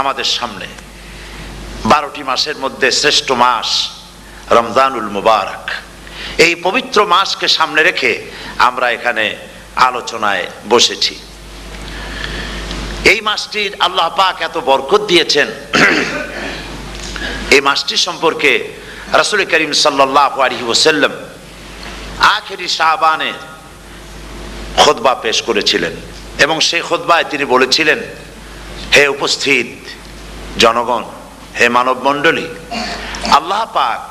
আমাদের সামনে। বারোটি মাসের মধ্যে শ্রেষ্ঠ মাস রমজানুল মুবারক। এই পবিত্র মাসকে সামনে রেখে আমরা এখানে আলোচনায় বসেছি। এই মাসটির আল্লাহ পাক এত বরকত দিয়েছেন। এই মাসটি সম্পর্কে রাসুল করিম সাল্লাহ আলহি ওসাল্লাম আখেরি শাহবানে খোদবা পেশ করেছিলেন এবং সেই খোদবায় তিনি বলেছিলেন হে উপস্থিত জনগণ, হে মানব মণ্ডলী আল্লাহ পাক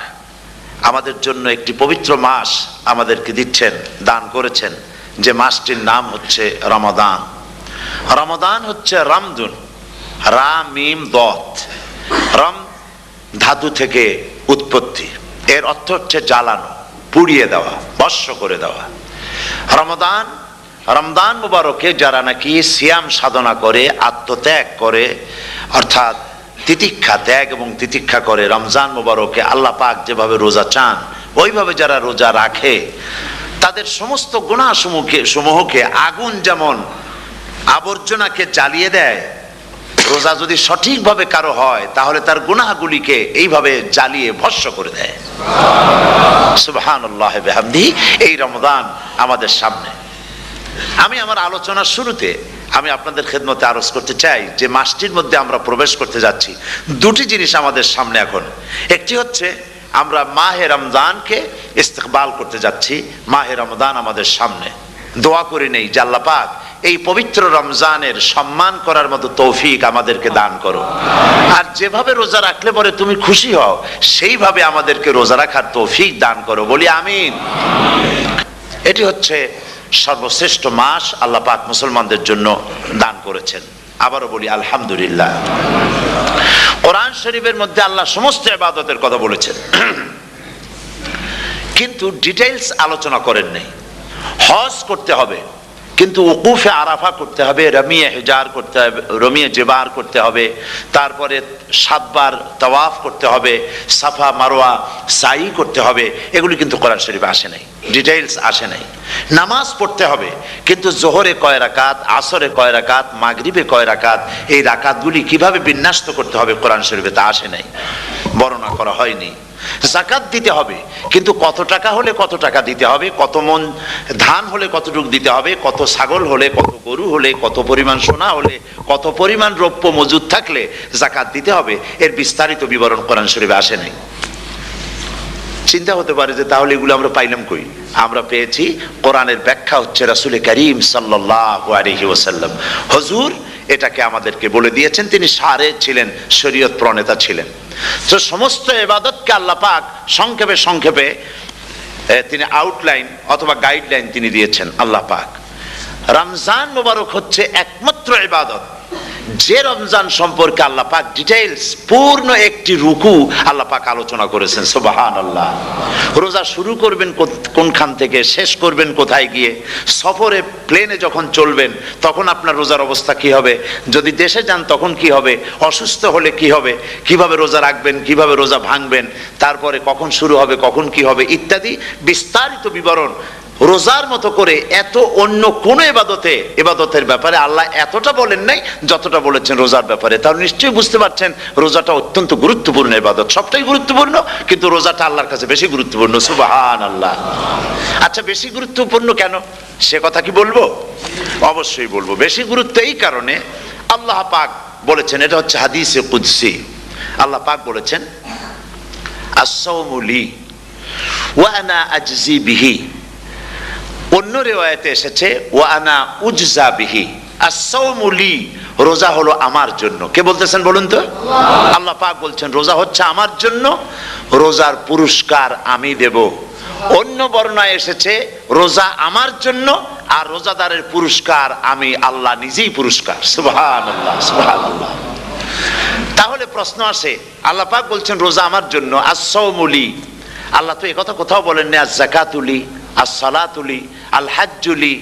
আমাদের জন্য একটি পবিত্র মাস আমাদেরকে দিচ্ছেন, দান করেছেন, যে মাসটির নাম হচ্ছে রমাদান। রমাদান হচ্ছে রামদুন রাম মিম, দত। রম ধাতু থেকে উৎপত্তি। এর অর্থ হচ্ছে জ্বালানো, পুড়িয়ে দেওয়া, বর্ষ করে দেওয়া। রমদান রমদান মুবারকে যারা নাকি সিয়াম সাধনা করে, আত্মত্যাগ করে, অর্থাৎ তিতিক্ষা ত্যাগ এবং তিতিক্ষা করে রমজান মুবারকে আল্লাহ পাক যেভাবে রোজা চান, ওইভাবে যারা রোজা রাখে, তাদের সমস্ত গুণা সমূহকে সমূহকে আগুন যেমন আবর্জনাকে জ্বালিয়ে দেয়, রোজা যদি সঠিকভাবে কারও হয়, তাহলে তার গুনাহগুলিকে এইভাবে জ্বালিয়ে ভস্য করে দেয়। সুবহান এই রমদান আমাদের সামনে। আমি আমার আলোচনার শুরুতে আমি আপনাদের খেদমতে আরজ করতে চাই যে মাসটির মধ্যে আমরা প্রবেশ করতে যাচ্ছি। দুটি জিনিস আমাদের সামনে এখন। একটি হচ্ছে আমরা মাহে রমজানকে ইস্তেকবাল করতে যাচ্ছি, মাহে রমজান আমাদের সামনে। দোয়া করে নেই জাল্লা পাক এই পবিত্র রমজানের সম্মান করার মতো তৌফিক আমাদেরকে দান করো আর যেভাবে রোজা রাখলে পরে তুমি খুশি হও, সেইভাবে আমাদেরকে রোজা রাখার তৌফিক দান করো। বলি আমিন। এটি হচ্ছে সর্বশ্রেষ্ঠ মাস আল্লাহ পাক মুসলমানদের জন্য দান করেছেন। আবারও বলি, আলহামদুলিল্লাহ। কোরআন শরীফের মধ্যে আল্লাহ সমস্ত ইবাদতের কথা বলেছেন। কিন্তু ডিটেইলস আলোচনা করেন নাই। হজ করতে হবে। কিন্তু উকুফে আরাফা করতে হবে, রমিয়ে হেজার করতে হবে, রমিয়ে জেবার করতে হবে, তারপরে সাতবার তওয়াফ করতে হবে, সাফা মারোয়া সাই করতে হবে, এগুলি কিন্তু কোরআন শরীফে আসে নাই, ডিটেইলস আসে নাই। নামাজ পড়তে হবে, কিন্তু জোহরে কয় রাকাত, আসরে কয় রাকাত, মাগরিবে কয় রাকাত, এই রাকাতগুলি কীভাবে বিন্যাস্ত করতে হবে কোরআন শরীফে তা আসে নাই। বর্ণনা করা হয়নি। জাকাত দিতে হবে, কিন্তু কত টাকা হলে কত টাকা দিতে হবে, কত মন ধান হলে কতটুকু দিতে হবে, কত ছাগল হলে, কত গরু হলে, কত পরিমাণ সোনা হলে, কত পরিমাণ রৌপ্য মজুদ থাকলে জাকাত দিতে হবে, এর বিস্তারিত বিবরণ কোরআন শরীফে আসে নাই। চিন্তা হতে পারে যে তাহলে এগুলো আমরা পাইলাম কই? আমরা পেয়েছি কোরআনের ব্যাখ্যা হচ্ছে রাসুল করিম সাল্লাহ আলহি ওসাল্লাম হজুর এটাকে আমাদেরকে বলে দিয়েছেন, তিনি সারে ছিলেন, শরীয়ত প্রণেতা ছিলেন। তো সমস্ত এবাদতকে আল্লাহ পাক সংক্ষেপে সংক্ষেপে তিনি আউটলাইন অথবা গাইডলাইন তিনি দিয়েছেন আল্লাহ পাক। রমজান মোবারক হচ্ছে একমাত্র ইবাদত। যে রমজান সম্পর্কে আল্লাহ পাক ডিটেইলস পূর্ণ একটি রুকু আল্লাহ পাক আলোচনা করেছেন সুবাহান আল্লাহ রোজা শুরু করবেন কোনখান থেকে, শেষ করবেন কোথায় গিয়ে, সফরে প্লেনে যখন চলবেন, তখন আপনার রোজার অবস্থা কি হবে? যদি দেশে যান, তখন কি হবে? অসুস্থ হলে কি হবে? কীভাবে রোজা রাখবেন? কীভাবে রোজা ভাঙবেন? তারপরে কখন শুরু হবে? কখন কি হবে? ইত্যাদি বিস্তারিত বিবরণ রোজার মতো করে এত অন্য কোন এবাদতে এবাদতের ব্যাপারে আল্লাহ এতটা বলেন নাই যতটা বলেছেন রোজার ব্যাপারে। তাহলে নিশ্চয়ই বুঝতে পারছেন রোজাটা অত্যন্ত গুরুত্বপূর্ণ এবাদত সবটাই গুরুত্বপূর্ণ, কিন্তু রোজাটা আল্লাহর কাছে বেশি গুরুত্বপূর্ণ। সুবাহান আল্লাহ আচ্ছা বেশি গুরুত্বপূর্ণ কেন? সে কথা কি বলব? অবশ্যই বলব। বেশি গুরুত্ব এই কারণে আল্লাহ পাক বলেছেন, এটা হচ্ছে হাদিসে কুদ্সি। আল্লাহ পাক বলেছেন আসৌমুলি ওয়ানা আজজি অন্য রেওয়ায়তে এসেছে ও আনা উজজা বিহি। আসৌমুলি রোজা হলো আমার জন্য। কে বলতেছেন বলুন তো? আল্লাহ। পাক বলছেন রোজা হচ্ছে আমার জন্য রোজার পুরস্কার আমি দেব। অন্য বর্ণায় এসেছে রোজা আমার জন্য আর রোজাদারের পুরস্কার আমি আল্লাহ নিজেই পুরস্কার। সুবহান আল্লাহ সুবহান আল্লাহ তাহলে প্রশ্ন আসে আল্লাহ পাক বলছেন রোজা আমার জন্য আসৌমুলি আল্লাহ তো কথা কোথাও বলেন না জাকাতুলি الصلاة لي الحج لي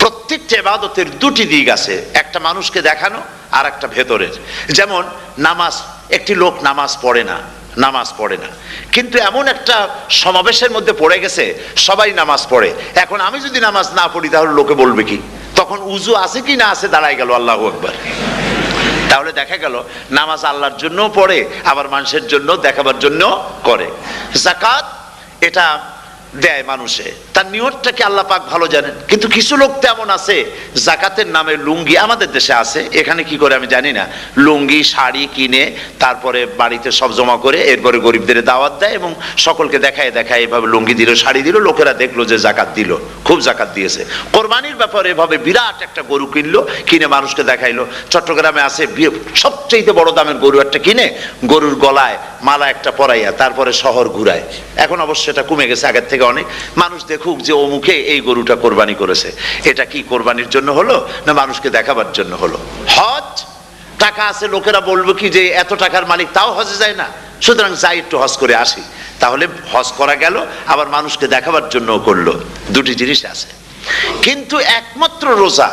প্রত্যেকটা এবাদতের দুটি দিক আছে, একটা মানুষকে দেখানো আর একটা ভেতরের। যেমন, নামাজ, একটি লোক নামাজ পড়ে না, নামাজ পড়ে না। কিন্তু এমন একটা সমাবেশের মধ্যে পড়ে গেছে, সবাই নামাজ পড়ে। এখন আমি যদি নামাজ না পড়ি, তাহলে লোকে বলবে কি? তখন উজু আছে কি না আছে দাঁড়ায় গেল আল্লাহ একবার তাহলে দেখা গেল, নামাজ আল্লাহর জন্য পড়ে, আবার মানুষের জন্য দেখাবার জন্য করে। জাকাত এটা দেয় মানুষে। তার নিয়তটাকে আল্লাহ পাক ভালো জানেন? কিন্তু কিছু লোক তেমন আছে, জাকাতের নামে লুঙ্গি আমাদের দেশে আছে। এখানে কি করে আমি জানি না। লুঙ্গি, শাড়ি কিনে তারপরে বাড়িতে সব জমা করে এরপরে গরিবদের দাওয়াত দেয় এবং সকলকে দেখায় দেখায় এভাবে লুঙ্গি দিল, শাড়ি দিল, লোকেরা দেখল যে জাকাত দিল, খুব জাকাত দিয়েছে। কোরবানির ব্যাপারে এভাবে বিরাট একটা গরু কিনলো, কিনে মানুষকে দেখাইলো। চট্টগ্রামে আছে সবচেয়ে বড় দামের গরু একটা কিনে, গরুর গলায় মালা একটা পরাইয়া তারপরে শহর ঘুরায়। এখন অবশ্য এটা কমে গেছে আগের থেকে অনেক মানুষ দেখুক যে অমুকে এই গরুটা কোরবানি করেছে। এটা কি কোরবানির জন্য হলো না মানুষকে দেখাবার জন্য হলো? হজ? টাকা আছে, লোকেরা বলব কি যে এত টাকার মালিক, তাও হজে যায় না। সুতরাং যাই একটু হজ করে আসি। তাহলে হজ করা গেল, আবার মানুষকে দেখাবার জন্য করল। দুটি জিনিস আছে। কিন্তু একমাত্র রোজা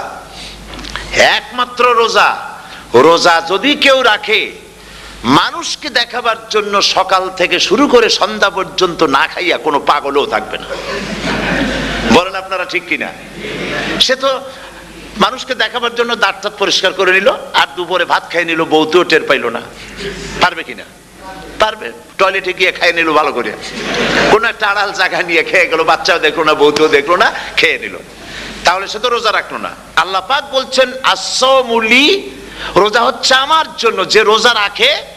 একমাত্র রোজা রোজা যদি কেউ রাখে মানুষকে দেখাবার জন্য সকাল থেকে শুরু করে সন্ধ্যা পর্যন্ত না খাইয়া কোনো পাগলও থাকবে না। বলেন আপনারা ঠিক কিনা? সে তো মানুষকে দেখাবার জন্য দাঁত টাত পরিষ্কার করে নিল, আর দুপুরে ভাত খাই নিল, বউতেও টের পাইলো না। পারবে কিনা? পারবে। টয়লেটে গিয়ে খাই নিল ভালো করে। কোনো একটা আড়াল জায়গা নিয়ে খেয়ে গেল, বাচ্চাও দেখল না, বউতেও দেখল না, খেয়ে নিল। তাহলে সে তো রোজা রাখল না। আল্লাহ পাক বলছেন আসমুলি রোজা হচ্ছে আমার জন্য। যে রোজা রাখে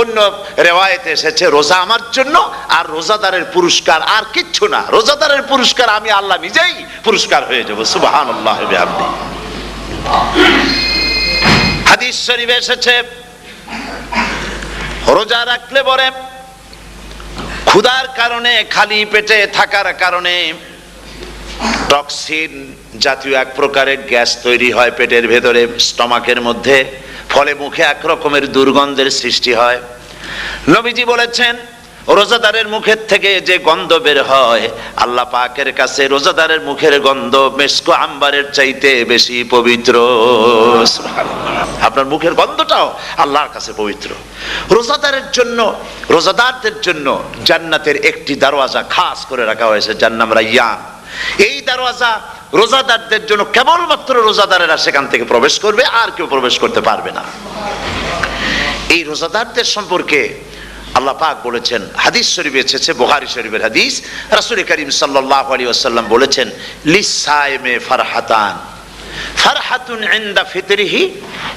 অন্য রেওয়ায়তে এসেছে, রোজা আমার জন্য আর রোজাদারের পুরস্কার আর কিচ্ছু না। রোজাদারের পুরস্কার আমি আল্লাহ নিজেই পুরস্কার হয়ে যাব সুবাহান আল্লাহ হাদিস শরীফে এসেছে, রোজা রাখলে পরে ক্ষুধার কারণে, খালি পেটে থাকার কারণে টক্সিন জাতীয় এক প্রকারের গ্যাস তৈরি হয় পেটের ভেতরে, স্টমাকের মধ্যে। ফলে মুখে এক রকমের দুর্গন্ধের সৃষ্টি হয়। নবীজি বলেছেন, রোজাদারের মুখের থেকে যে গন্ধ বের হয়, আল্লাহ পাকের কাছে রোজাদারের মুখের গন্ধ মেসকো আম্বারের চাইতে বেশি পবিত্র। আপনার মুখের গন্ধটাও আল্লাহর কাছে পবিত্র। রোজাদারের জন্য, রোজাদারদের জন্য জান্নাতের একটি দরওয়াজা খাস করে রাখা হয়েছে যার নাম রাইয়ান। এই দরওয়াজা রোজাদারদের জন্য কেবলমাত্র রোজাদারেরা সেখান থেকে প্রবেশ করবে, আর কেউ প্রবেশ করতে পারবে না। এই রোজাদারদের সম্পর্কে আল্লাহ পাক বলেছেন, হাদিস শরীফে এসেছে বোহারি শরীফের হাদিস। রাসূল করিম সাল্লাল্লাহু আলাইহি ওয়াসাল্লাম বলেছেন, লিসাইমে ফারহাতান, ফারহাতুন ইনদা ফিতরিহি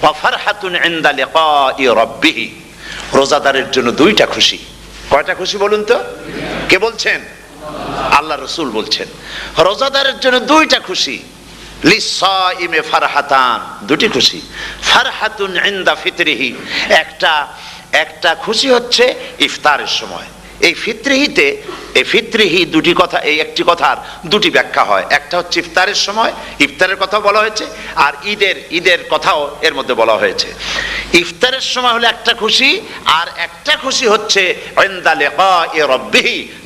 ওয়া ফারহাতুন ইনদা লিকাই রাব্বিহি। রোজাদারের জন্য দুইটা খুশি। কয়টা খুশি বলুন তো? কে বলছেন? আল্লাহ রসুল বলছেন, রোজাদারের জন্য দুইটা খুশি। লিসাইমে ফারহাতান, দুটি খুশি। ফারহাতুন ইনদা ফিতরিহি, একটা একটা খুশি হচ্ছে ইফতারের সময়। এই এই ফিত্রিহি দুটি কথা, এই একটি কথার দুটি ব্যাখ্যা হয়। একটা হচ্ছে ইফতারের সময়, ইফতারের কথা বলা হয়েছে, আর ঈদের ঈদের কথাও এর মধ্যে বলা হয়েছে। ইফতারের সময় হলে একটা খুশি, আর একটা খুশি হচ্ছে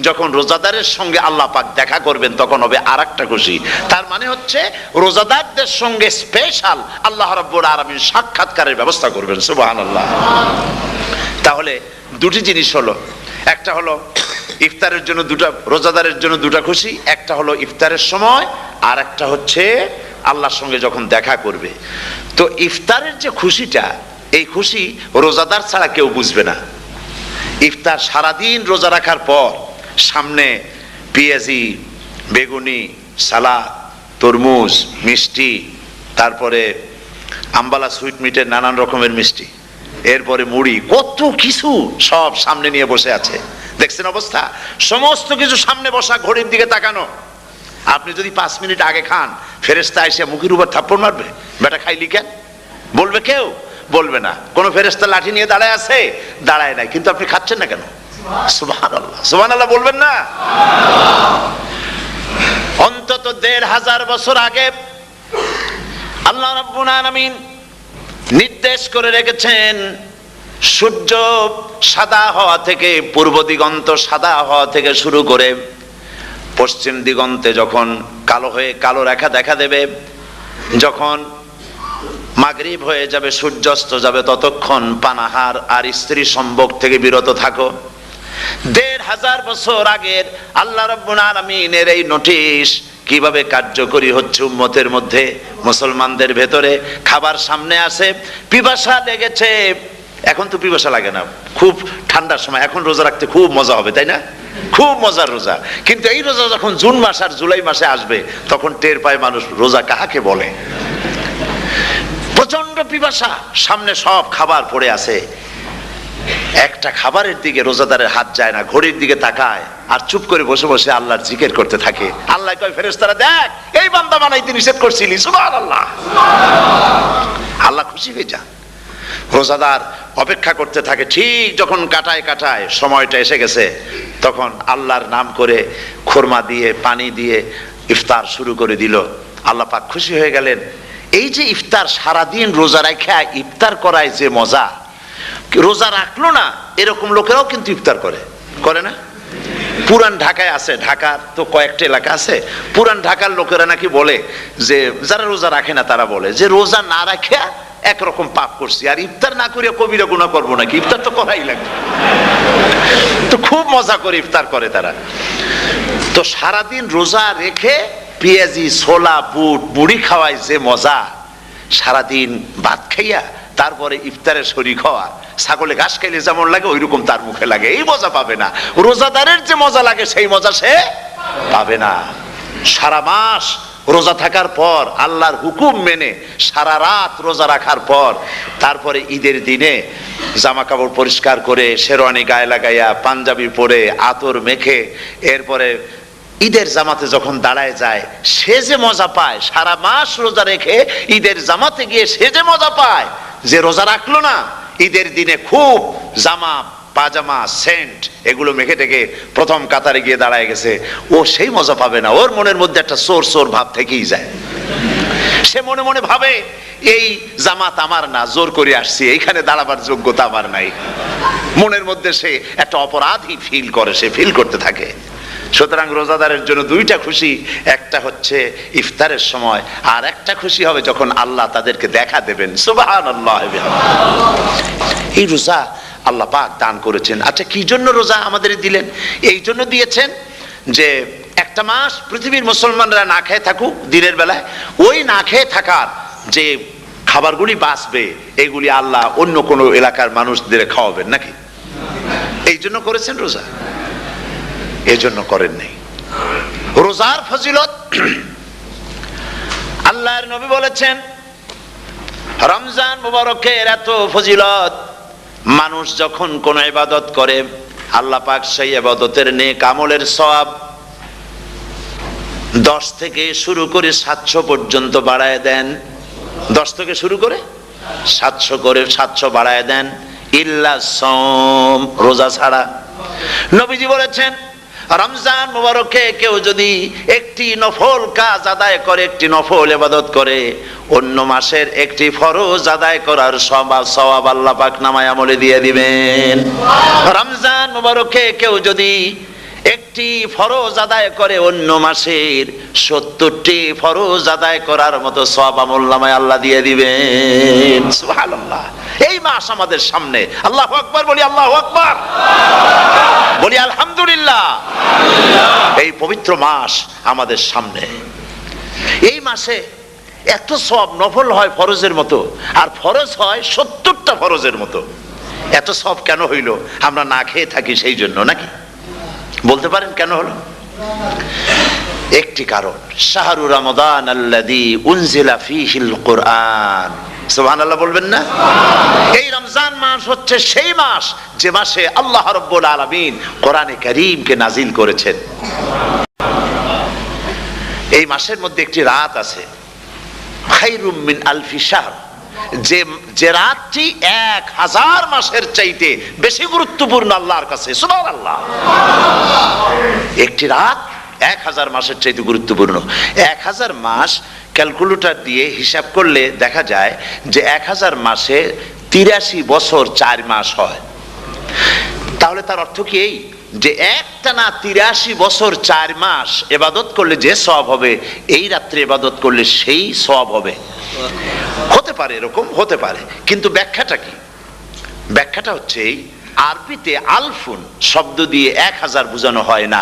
যখন রোজাদারের সঙ্গে আল্লাহ পাক দেখা করবেন, তখন হবে আর একটা খুশি। তার মানে হচ্ছে, রোজাদারদের সঙ্গে স্পেশাল আল্লাহ রাব্বুল আলামিন সাক্ষাৎকারের ব্যবস্থা করবেন, সুবহানাল্লাহ। তাহলে দুটি জিনিস হলো একটা হলো ইফতারের জন্য দুটা, রোজাদারের জন্য দুটা খুশি, একটা হলো ইফতারের সময়, আর একটা হচ্ছে আল্লাহর সঙ্গে যখন দেখা করবে। তো ইফতারের যে খুশিটা, এই খুশি রোজাদার ছাড়া কেউ বুঝবে না। ইফতার সারাদিন রোজা রাখার পর, সামনে পেঁয়াজি, বেগুনি, সালাদ, তরমুজ, মিষ্টি, তারপরে আম্বালা সুইট মিটের নানান রকমের মিষ্টি। এরপরে মুড়ি, কত কিছু সব সামনে নিয়ে বসে আছে। দেখছেন অবস্থা? সমস্ত কিছু সামনে বসা, ঘড়ির দিকে তাকানো। আপনি যদি পাঁচ মিনিট আগে খান ফেরেস্তা এসে মুখের উপর থাপ্পড় মারবে? বেটা খাইলি কেন? বলবে কেউ? বলবে না। কোন ফেরেস্তা লাঠি নিয়ে দাঁড়ায় আছে? দাঁড়ায় নাই। কিন্তু আপনি খাচ্ছেন না কেন? সুবাহ আল্লাহ সুবাহ আল্লাহ বলবেন না? অন্তত দেড় হাজার বছর আগে আল্লাহ রাব্বুল নির্দেশ করে রেখেছেন, সূর্য সাদা হওয়া থেকে, পূর্ব দিগন্ত সাদা হওয়া থেকে শুরু করে পশ্চিম দিগন্তে যখন কালো হয়ে কালো রেখা দেখা দেবে, যখন মাগরিব হয়ে যাবে, সূর্যাস্ত যাবে, ততক্ষণ পানাহার আর স্ত্রী সম্ভোগ থেকে বিরত থাকো। দেড় হাজার বছর আগের আল্লাহ রব্বুল আলমিনের এই নোটিশ কীভাবে কার্যকরী হচ্ছে উম্মতের মধ্যে? মুসলমানদের ভেতরে খাবার সামনে আসে, পিপাসা লেগেছে। এখন তো পিপাসা লাগে না। খুব ঠান্ডার সময়। এখন রোজা রাখতে খুব মজা হবে, তাই না? খুব মজার রোজা। কিন্তু এই রোজা যখন জুন মাস আর জুলাই মাসে আসবে, তখন টের পায় মানুষ রোজা কাহাকে বলে? প্রচণ্ড পিপাসা। সামনে সব খাবার পড়ে আছে। একটা খাবারের দিকে রোজাদারের হাত যায় না, ঘড়ির দিকে তাকায় আর চুপ করে বসে বসে আল্লাহর জিকির করতে থাকে। আল্লাহ কয়, ফেরেশতারা, দেখ, এই বান্দা বানাইতে নিষেধ করছিলি। সুবহানাল্লাহ। আল্লাহ খুশি হয়ে যান রোজাদার অপেক্ষা করতে থাকে, ঠিক যখন কাটায় কাটায় সময়টা এসে গেছে, তখন আল্লাহর নাম করে খোরমা দিয়ে, পানি দিয়ে ইফতার শুরু করে দিল। আল্লাহ পাক খুশি হয়ে গেলেন। এই যে ইফতার সারাদিন রোজা রাখা ইফতার করায় যে মজা রোজা রাখল না, এরকম লোকেরাও কিন্তু ইফতার করে। করে না? পুরান ঢাকায় আছে, ঢাকার তো কয়েকটা এলাকা আছে। পুরান ঢাকার লোকেরা নাকি বলে যে, যারা রোজা রাখে না তারা বলে যে, রোজা না রাখে একরকম পাপ করছি। আর ইফতার না করিয়া কবিরা গুণা করব নাকি? ইফতার তো করাই লাগবে। তো খুব মজা করে ইফতার করে তারা। তো সারাদিন রোজা রেখে পেঁয়াজি, ছোলা, বুট, বুড়ি খাওয়ায় যে মজা, সারাদিন ভাত খাইয়া তারপরে ইফতারের শরীর হওয়া। ছাগলে ঘাস খাইলে যেমন লাগে ওই রকম তার মুখে লাগে। এই মজা পাবে না। রোজাদারের যে মজা লাগে, সেই মজা সে পাবে না। সারা মাস রোজা থাকার পর আল্লাহর হুকুম মেনে সারা রাত রোজা রাখার পর, তারপরে ঈদের দিনে জামা কাপড় পরিষ্কার করে, শেরওয়ানি গায়ে লাগাইয়া পাঞ্জাবি পরে আতর মেখে, এরপরে ঈদের জামাতে যখন দাঁড়ায় যায়, সে যে মজা পায়, সারা মাস রোজা রেখে ঈদের জামাতে গিয়ে সে যে মজা পায়, যে রোজা রাখল না, ঈদের দিনে খুব জামা, পাজামা, সেন্ট, এগুলো মেখে টেকে প্রথম কাতারে গিয়ে দাঁড়ায় গেছে। ও সেই মজা পাবে না, ওর মনের মধ্যে একটা সোর সোর ভাব থেকেই যায়। সে মনে মনে ভাবে, এই জামাত আমার না, জোর করে আসছি, এইখানে দাঁড়াবার যোগ্যতা আমার নাই। মনের মধ্যে সে একটা অপরাধী ফিল করে, সে ফিল করতে থাকে। সুতরাং রোজাদারের জন্য দুইটা খুশি, একটা হচ্ছে ইফতারের সময়, আর একটা খুশি হবে যখন আল্লাহ তাদেরকে দেখা দেবেন। আল্লাহ এই রোজা আল্লাহ পাক দান করেছেন। আচ্ছা কি জন্য রোজা আমাদের দিলেন? এই জন্য দিয়েছেন যে একটা মাস পৃথিবীর মুসলমানরা না খেয়ে থাকুক দিনের বেলায়। ওই না খেয়ে থাকার যে খাবারগুলি বাঁচবে, এগুলি আল্লাহ অন্য কোনো এলাকার মানুষদের খাওয়াবেন নাকি? এই জন্য করেছেন রোজা। এই জন্য করেন নাই। রোজার ফজিলত, আল্লাহর নবী বলেছেন, রমজান মুবারকের এত ফজিলত, মানুষ যখন কোন ইবাদত করে, আল্লাহ পাক সেই ইবাদতের নেক আমলের সওয়াব দশ থেকে শুরু করে সাতশো পর্যন্ত বাড়ায় দেন। দশ থেকে শুরু করে সাতশো করে, সাতশো বাড়ায় দেন। ইল্লা সম রোজা ছাড়া। নবীজি বলেছেন রমজান মুবারকে কেউ যদি একটি নফল কাজ আদায় করে একটি নফল ইবাদত করে অন্য মাসের একটি ফরজ আদায় করার সবাব সওয়াব আল্লাহ পাক নামায় আমলে দিয়ে দিবেন। রমজান মুবারকে কেউ যদি একটি ফরজ আদায় করে অন্য মাসের সত্তরটি ফরজ আদায় করার মতো সব আমল নামায় আল্লাহ দিয়ে দিবেন। সুবহানাল্লাহ। এই মাস আমাদের সামনে। আল্লাহ আকবার বলি আল্লাহ আকবার। বলি আলহামদুলিল্লাহ। এই পবিত্র মাস আমাদের সামনে। এই মাসে এত সব নফল হয় ফরজের মতো, আর ফরজ হয় সত্তরটা ফরজের মতো। এত সব কেন হইল? আমরা না খেয়ে থাকি সেই জন্য নাকি? বলতে পারেন কেন হলো? একটি কারণ, শাহরু রমাদান আল্লাদি উনজিলা ফিহিল কোরআন। সুবহানাল্লাহ বলবেন না? এই রমজান মাস হচ্ছে সেই মাস যে মাসে আল্লাহ রাব্বুল আলামিন কোরআনে কারীমকে নাজিল করেছেন। এই মাসের মধ্যে একটি রাত আছে। আলফি যে যে রাতটি এক হাজার মাসের চাইতে বেশি গুরুত্বপূর্ণ আল্লাহর কাছে। সুবহানাল্লাহ। একটি রাত এক হাজার মাসের চাইতে গুরুত্বপূর্ণ। এক হাজার মাস ক্যালকুলেটর দিয়ে হিসাব করলে দেখা যায় যে এক হাজার মাসে তিরাশি বছর চার মাস হয়। তাহলে তার অর্থ কি এই? যে একটানা তিরাশি বছর চার মাস এবাদত করলে যে সব হবে, এই রাত্রে এবাদত করলে সেই সব হবে। হতে পারে, এরকম হতে পারে। কিন্তু ব্যাখ্যাটা কি? ব্যাখ্যাটা হচ্ছে এই, আরবিতে আলফুন শব্দ দিয়ে এক হাজার বোঝানো হয় না।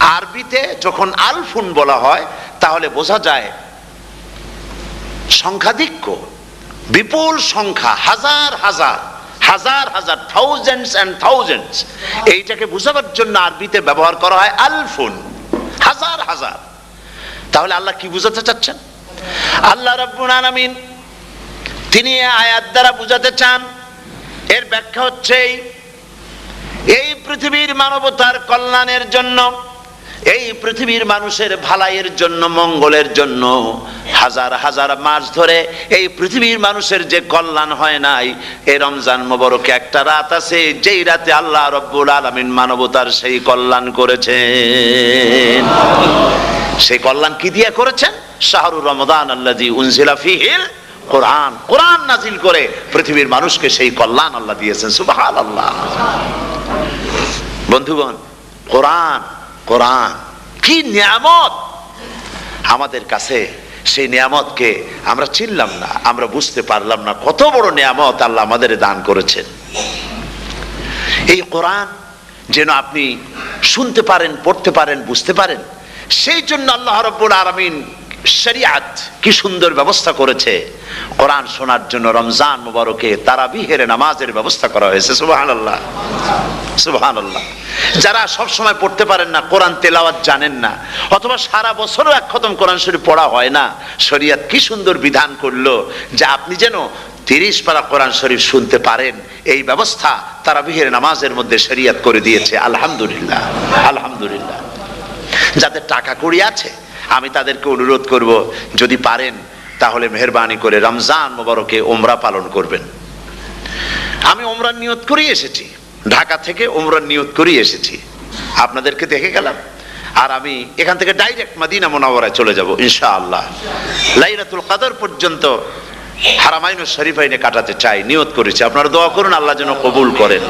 আরবিতে যখন আলফুন বলা হয়, তাহলে বোঝা যায় সংখ্যাধিক্য। বিপুল সংখ্যা, হাজার হাজার হাজার হাজার থাউজেন্ডস অ্যান্ড থাউজেন্ডস এইটাকে বোঝাবার জন্য আরবিতে ব্যবহার করা হয় আলফুন, হাজার হাজার। তাহলে আল্লাহ কি বুঝাতে চাচ্ছেন? আল্লাহ রব্বুল আলামিন তিনি আয়াত দ্বারা বুঝাতে চান, এর ব্যাখ্যা হচ্ছে এই পৃথিবীর মানবতার কল্যাণের জন্য এই পৃথিবীর মানুষের ভালাইয়ের জন্য, মঙ্গলের জন্য হাজার হাজার মাস ধরে এই পৃথিবীর মানুষের যে কল্যাণ হয় নাই এই রমজান মোবারকে একটা রাত আছে, যেই রাতে আল্লাহ রব্বুল আলামিন মানবতার সেই কল্যাণ করেছেন। সেই কল্যাণ কি দিয়ে করেছেন? শাহরুর রমদান আল্লাজি উনজিলা ফিহিল কোরআন। কোরআন নাজিল করে পৃথিবীর মানুষকে সেই কল্যাণ আল্লাহ দিয়েছেন, সুবহানাল্লাহ। বন্ধুগণ, কোরআন কোরআন। কি নিয়ামত? আমাদের কাছে সেই নিয়ামতকে আমরা চিনলাম না, আমরা বুঝতে পারলাম না কত বড় নিয়ামত আল্লাহ আমাদের দান করেছেন। এই কোরআন যেন আপনি শুনতে পারেন, পড়তে পারেন, বুঝতে পারেন, সেই জন্য আল্লাহ রব্বুল আলামিন শরিয়াত কি সুন্দর ব্যবস্থা করেছে। কোরআন শোনার জন্য রমজান মুবারকে তারাবিহের নামাজের ব্যবস্থা করা হয়েছে, সুবহানাল্লাহ। সুবহানাল্লাহ। যারা সব সময় পড়তে পারেন না, কোরআন তেলাওয়াত জানেন না, অথবা সারা বছরও এক খতম কোরআন শরীফ পড়া হয় না, শরিয়াত কি সুন্দর বিধান করল যে আপনি যেন তিরিশ পারা কোরআন শরীফ শুনতে পারেন, এই ব্যবস্থা তারা তারাবিহের নামাজের মধ্যে শরিয়াত করে দিয়েছে, আলহামদুলিল্লাহ আলহামদুলিল্লাহ। যাদের টাকা কড়ি আছে আমি তাদেরকে অনুরোধ করব, যদি পারেন, তাহলে মেহরবানি করে রমজান মোবারকে ওমরা পালন করবেন। আমি ওমরার নিয়ত করেই এসেছি। ঢাকা থেকে ওমরান নিয়ত করেই এসেছি। আপনাদেরকে দেখে গেলাম। আর আমি এখান থেকে ডাইরেক্ট মাদিনা মোনাওয়ারায় চলে যাব, ইনশাআল্লাহ। লাইলাতুল কাদর পর্যন্ত হারামাইন শরীফাইনে কাটাতে চাই, নিয়ত করেছি। আপনারা দোয়া করুন, আল্লাহ যেন কবুল করেন।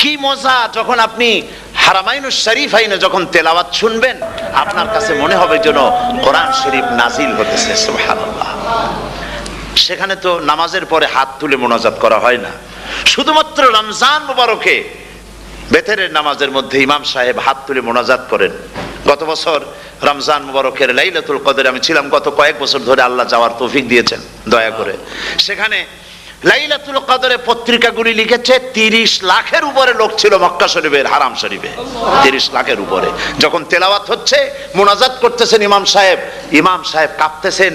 কি মজা, যখন আপনি হারামাইন শরীফাইনে যখন তেলাওয়াত শুনবেন, আপনার কাছে মনে হবে যেন কোরআন শরীফ নাজিল হতেছে সেখানে তো নামাজের পরে হাত তুলে মোনাজাত করা হয় না। শুধুমাত্র রমজান মুবারকে বেতেরের নামাজের মধ্যে ইমাম সাহেব হাত তুলে মোনাজাত করেন। গত বছর রমজান মুবারকের লাইলাতুল কদরে আমি ছিলাম, গত কয়েক বছর ধরে আল্লাহ যাওয়ার তৌফিক দিয়েছেন, দয়া করে। সেখানে লাইলাতুল কদরে পত্রিকাগুলি লিখেছে, তিরিশ লাখের উপরে লোক ছিল মক্কা শরীফের, হারাম শরীফে। তিরিশ লাখের উপরে। যখন তেলাওয়াত হচ্ছে, মোনাজাত করতেছেন ইমাম সাহেব ইমাম সাহেব কাঁপতেছেন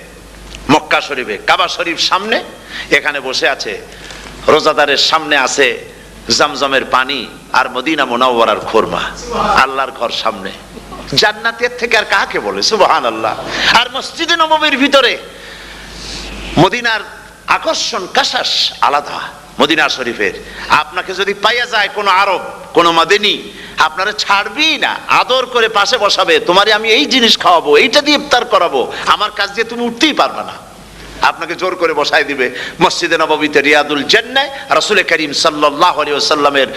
মক্কা শরীফে, কাবা শরীফ সামনে, এখানে বসে আছে, রোজাদারের সামনে আছে জামজমের পানি আর মদিনা মোনাওয়ারার খোরমা, আল্লাহর ঘর সামনে। জান্নাতের থেকে আর কাকে বলে? সুবহান আল্লাহ আর মসজিদে নবমীর ভিতরে মদিনার আকর্ষণ কাশাস আলাদা, মদিনা শরীফের। আপনাকে যদি পাইয়া যায় কোনো আরব, কোনো মাদেনি আপনারা ছাড়বি না, আদর করে পাশে বসাবে তোমারে আমি এই জিনিস খাওয়াবো, এইটা দিয়ে ইফতার করাবো, আমার কাজ দিয়ে তুমি উঠতেই পারবে না। আপনাকে জোর করে বসায় দিবে, মসজিদে নববীতে রিয়াদুল জেন্নায় রাসুল করিম সাল্লাহ আলী সাল্লামের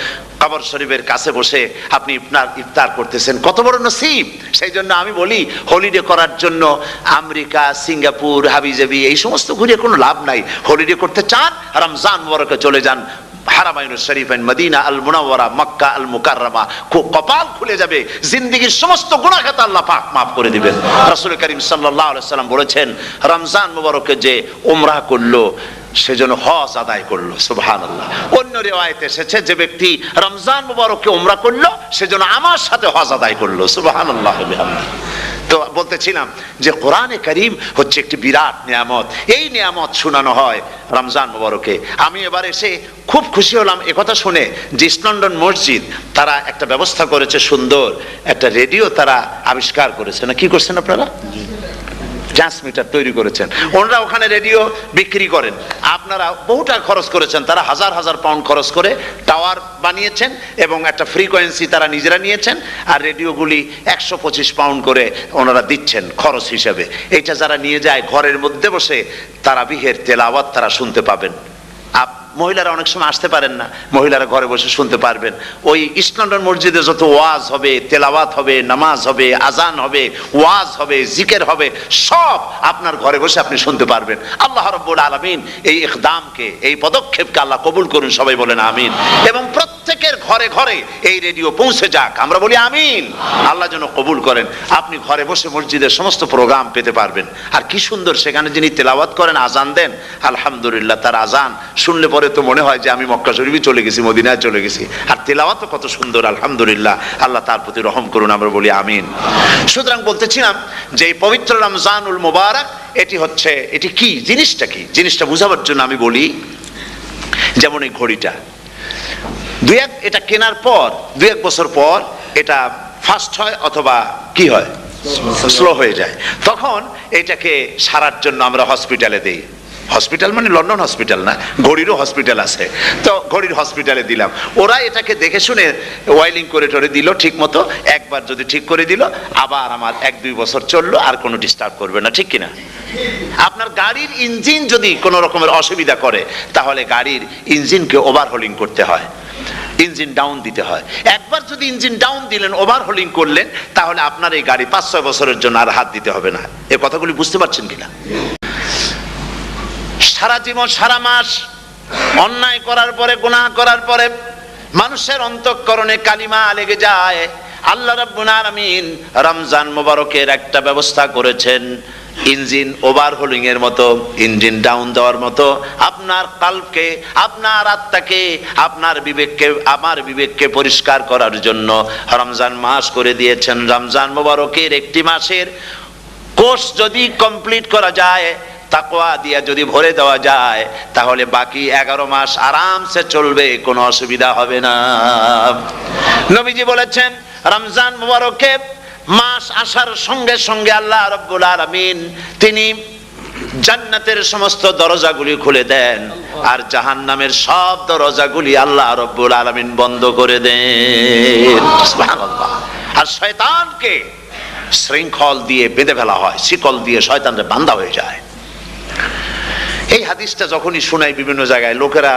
কবর শরীফের কাছে বসে আপনি ইফতার ইফতার করতেছেন। কত বড় নসিব! সেই জন্য আমি বলি হলিডে করার জন্য আমেরিকা, সিঙ্গাপুর, হাবিজাবি, এই সমস্ত ঘুরে কোনো লাভ নাই। হলিডে করতে চান, রমজান মোবারকে চলে যান। হারামাইনুল শরীফেন Madina Al Munawwara Makkah Al Mukarrama কপাল খুলে যাবে সমস্ত আল্লাহ পাক মাফ করে দিবেন। রাসূল করিম সাল্লাল্লাহু আলাইহি সাল্লাম বলেছেন, রমজান মুবারকে যে উমরা করল সেজন্য হজ আদায় করল অন্য রিওয়ায়েতে এসেছে, যে ব্যক্তি রমজান মুবারককে উমরা করল সেজন্য আমার সাথে হজ আদায় করল বিহামদিহি তো বলতেছিলাম যে কোরআনে করিম হচ্ছে একটি বিরাট নিয়ামত। এই নিয়ামত শোনানো হয় রমজান মুবারকে। আমি এবার এসে খুব খুশি হলাম একথা শুনে যে ইস্টলন্ডন মসজিদ তারা একটা ব্যবস্থা করেছে সুন্দর। একটা রেডিও তারা আবিষ্কার করেছে। না কি করছেন আপনারা? ট্রান্সমিটার তৈরি করেছেন। ওনারা ওখানে রেডিও বিক্রি করেন। আপনারা বহুটা খরচ করেছেন। তারা হাজার হাজার পাউন্ড খরচ করে টাওয়ার বানিয়েছেন এবং একটা ফ্রিকোয়েন্সি তারা নিজেরা নিয়েছেন আর রেডিওগুলি একশো পঁচিশ পাউন্ড করে ওনারা দিচ্ছেন খরচ হিসেবে। এটা যারা নিয়ে যায় ঘরের মধ্যে বসে, তারা বিহের তেলাওয়াত তারা শুনতে পাবেন। মহিলারা অনেক সময় আসতে পারেন না। মহিলারা ঘরে বসে শুনতে পারবেন। ওই ইস্ট মসজিদে যত ওয়াজ হবে, তেলাওয়াত হবে, নামাজ হবে, আজান হবে, ওয়াজ হবে, জিকের হবে, সব আপনার ঘরে বসে আপনি শুনতে পারবেন। আল্লাহ রব্বুল আলমিন এই ইকদামকে, এই পদক্ষেপকে আল্লাহ কবুল করুন, সবাই বলেন আমিন। এবং প্রত্যেকের ঘরে ঘরে এই রেডিও পৌঁছে যাক। আমরা বলি আমিন। আল্লাহ যেন কবুল করেন। আপনি ঘরে বসে মসজিদের সমস্ত প্রোগ্রাম পেতে পারবেন। আর কি সুন্দর সেখানে যিনি তেলাওয়াত করেন আজান দেন আলহামদুলিল্লাহ তার আজান শুনলে পরে তো মনে হয় যে আমি মক্কা শরীফে চলে গেছি মদিনায় চলে গেছি। আর তেলাওয়াত তো কত সুন্দর আলহামদুলিল্লাহ। আল্লাহ তার প্রতি রহম করুন আমরা বলি আমিন। সুতরাং বলতেছিলাম যে এই পবিত্র রমজানুল মোবারক এটি হচ্ছে এটি কি? জিনিসটা কি? জিনিসটা বুঝাবার জন্য আমি বলি যেমন এই ঘড়িটা। দুই এক এটা কেনার পর দুই এক বছর পর এটা ফাস্ট হয় অথবা কি হয়? স্লো হয়ে যায়। তখন এটাকে সারার জন্য আমরা হসপিটালে দিই। হসপিটাল মানে লন্ডন হসপিটাল না ঘড়িরও হসপিটাল আছে। তো ঘড়ির হসপিটালে দিলাম। ওরা এটাকে দেখে শুনে ওয়াইলিং করে টরে দিল ঠিক মতো একবার যদি ঠিক করে দিল আবার আমার এক দুই বছর চলল আর কোনো ডিস্টার্ব করবে না ঠিক কিনা? আপনার গাড়ির ইঞ্জিন যদি কোনো রকমের অসুবিধা করে তাহলে গাড়ির ইঞ্জিনকে ওভারহোলিং করতে হয়। ইঞ্জিন ডাউন দিতে হয়। একবার যদি ইঞ্জিন ডাউন দিলেন ওভারহোলিং করলেন, তাহলে আপনার এই গাড়ি পাঁচ, ছয় বছরের জন্য আর হাত দিতে হবে না। এ কথাগুলি বুঝতে পারছেন কিনা? সারা জীবন, সারা মাস অন্যায় করার পরে, গুনাহ করার পরে মানুষের অন্তঃকরণে কালিমা লেগে যায়। আল্লাহ রাব্বুল আলামিন রমজান মোবারকের একটা ব্যবস্থা করেছেন। ইঞ্জিন ওভারহোলিং এর মতো, ইঞ্জিন ডাউন দেওয়ার মতো, আপনার কালকে, আপনার আত্মাকে, আপনার বিবেককে, আমার বিবেককে পরিষ্কার করার জন্য রমজান মাস করে দিয়েছেন। রমজান মোবারকের একটি মাসের কোর্স যদি কমপ্লিট করা যায়, তাকওয়া দিয়া যদি ভরে দেওয়া যায়, তাহলে বাকি এগারো মাস আরামসে চলবে, কোনো অসুবিধা হবে না। নবীজি বলেছেন, রমজান মুবারকে মাস আসার সঙ্গে সঙ্গে আল্লাহ রব্বুল আলামিন তিনি জান্নাতের সমস্ত দরজাগুলি খুলে দেন আর জাহান্নামের সব দরজাগুলি আল্লাহ রব্বুল আলামিন বন্ধ করে দেন। আর শয়তানকে শৃঙ্খল দিয়ে বেঁধে ফেলা হয়, শিকল দিয়ে শয়তানরা বান্ধা হয়ে যায় এই হাদিসটা যখনই শোনাই বিভিন্ন জায়গায়, লোকেরা